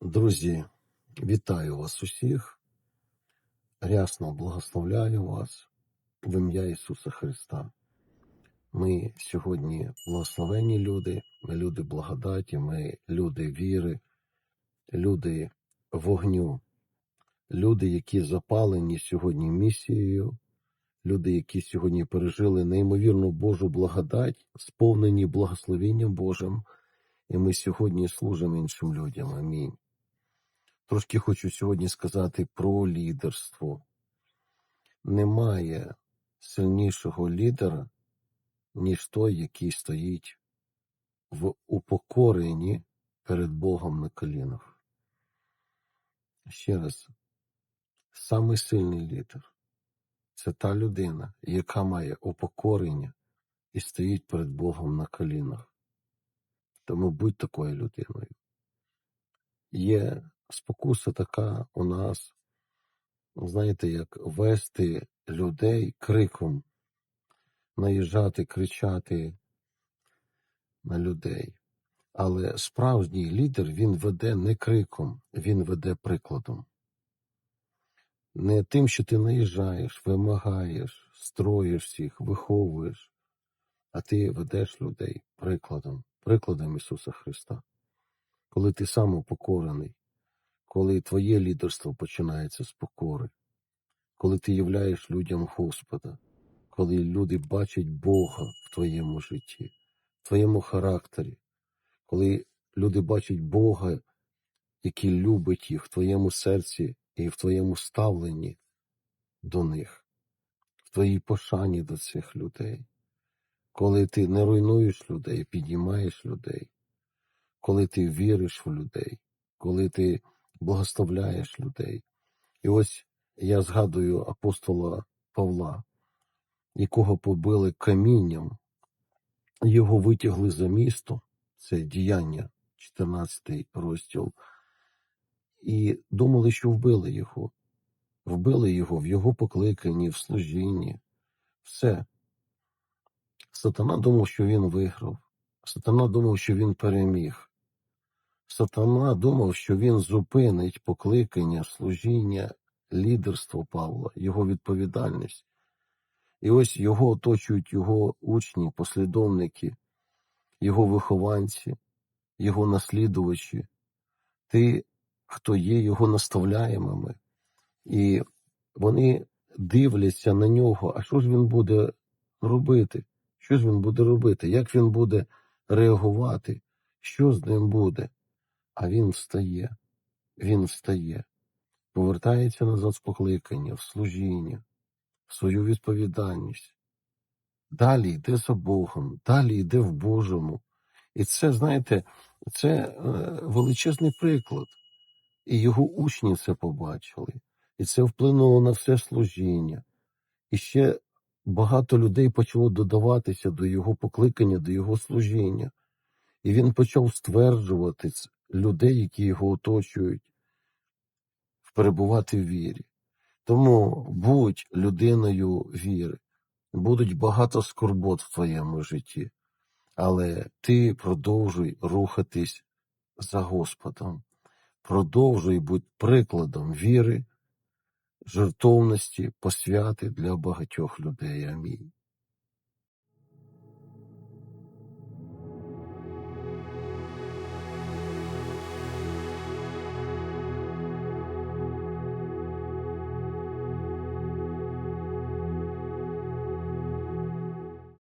Друзі, вітаю вас усіх, рясно благословляю вас в ім'я Ісуса Христа. Ми сьогодні благословенні люди, ми люди благодаті, ми люди віри, люди вогню, люди, які запалені сьогодні місією, люди, які сьогодні пережили неймовірну Божу благодать, сповнені благословенням Божим, і ми сьогодні служимо іншим людям. Амінь. Трошки хочу сьогодні сказати про лідерство. Немає сильнішого лідера, ніж той, який стоїть в упокоренні перед Богом на колінах. Ще раз, самий сильний лідер це та людина, яка має упокорення і стоїть перед Богом на колінах. Тому будь такою людиною. Є спокуса така у нас, знаєте, як вести людей криком, наїжджати, кричати на людей. Але справжній лідер він веде не криком, він веде прикладом. Не тим, що ти наїжджаєш, вимагаєш, строїш всіх, виховуєш, а ти ведеш людей прикладом, прикладом Ісуса Христа. Коли ти сам упокорений, коли твоє лідерство починається з покори, коли ти являєш людям Господа, коли люди бачать Бога в твоєму житті, в твоєму характері, коли люди бачать Бога, який любить їх в твоєму серці і в твоєму ставленні до них, в твоїй пошані до цих людей, коли ти не руйнуєш людей, підіймаєш людей, коли ти віриш в людей, коли ти благословляєш людей. І ось я згадую апостола Павла, якого побили камінням, його витягли за місто, це діяння, 14 розділ, і думали, що вбили його. Вбили його в його покликанні, в служінні. Все. Сатана думав, що він виграв. Сатана думав, що він переміг. Сатана думав, що він зупинить покликання, служіння, лідерство Павла, його відповідальність. І ось його оточують його учні, послідовники, його вихованці, його наслідувачі, ті, хто є його наставляємими. І вони дивляться на нього, а що ж він буде робити? Що ж він буде робити? Як він буде реагувати? Що з ним буде? А він встає, він встає, повертається назад з покликання, в служіння, в свою відповідальність. Далі йде за Богом, далі йде в Божому. І це, знаєте, це е, величезний приклад. І його учні це побачили. І це вплинуло на все служіння. І ще багато людей почало додаватися до його покликання, до його служіння. І він почав стверджувати ц- людей, які його оточують, перебувати в вірі. Тому будь людиною віри. Будуть багато скорбот в твоєму житті, але ти продовжуй рухатись за Господом. Продовжуй бути прикладом віри, жертовності, посвяти для багатьох людей. Амінь.